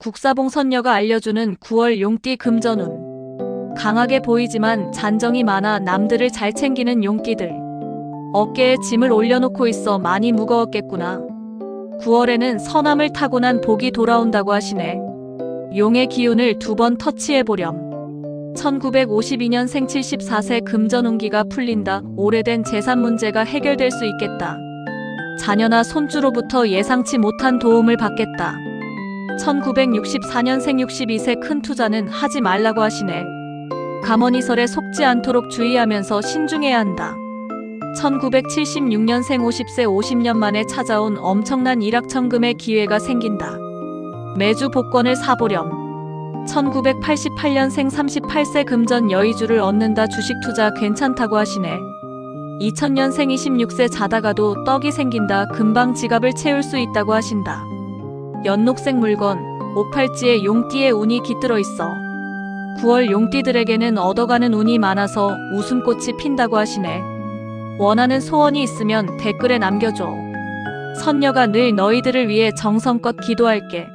국사봉 선녀가 알려주는 9월 용띠 금전운. 강하게 보이지만 잔정이 많아 남들을 잘 챙기는 용띠들. 어깨에 짐을 올려놓고 있어 많이 무거웠겠구나. 9월에는 선함을 타고난 복이 돌아온다고 하시네. 용의 기운을 두 번 터치해보렴. 1952년 생 74세 금전운기가 풀린다. 오래된 재산 문제가 해결될 수 있겠다. 자녀나 손주로부터 예상치 못한 도움을 받겠다. 1964년생 62세 큰 투자는 하지 말라고 하시네. 감언이설에 속지 않도록 주의하면서 신중해야 한다. 1976년생 50세 50년 만에 찾아온 엄청난 일확천금의 기회가 생긴다. 매주 복권을 사보렴. 1988년생 38세 금전 여의주를 얻는다 주식 투자 괜찮다고 하시네. 2000년생 26세 자다가도 떡이 생긴다 금방 지갑을 채울 수 있다고 하신다. 연녹색 물건, 오팔찌에 용띠의 운이 깃들어 있어. 9월 용띠들에게는 얻어가는 운이 많아서 웃음꽃이 핀다고 하시네. 원하는 소원이 있으면 댓글에 남겨줘. 선녀가 늘 너희들을 위해 정성껏 기도할게.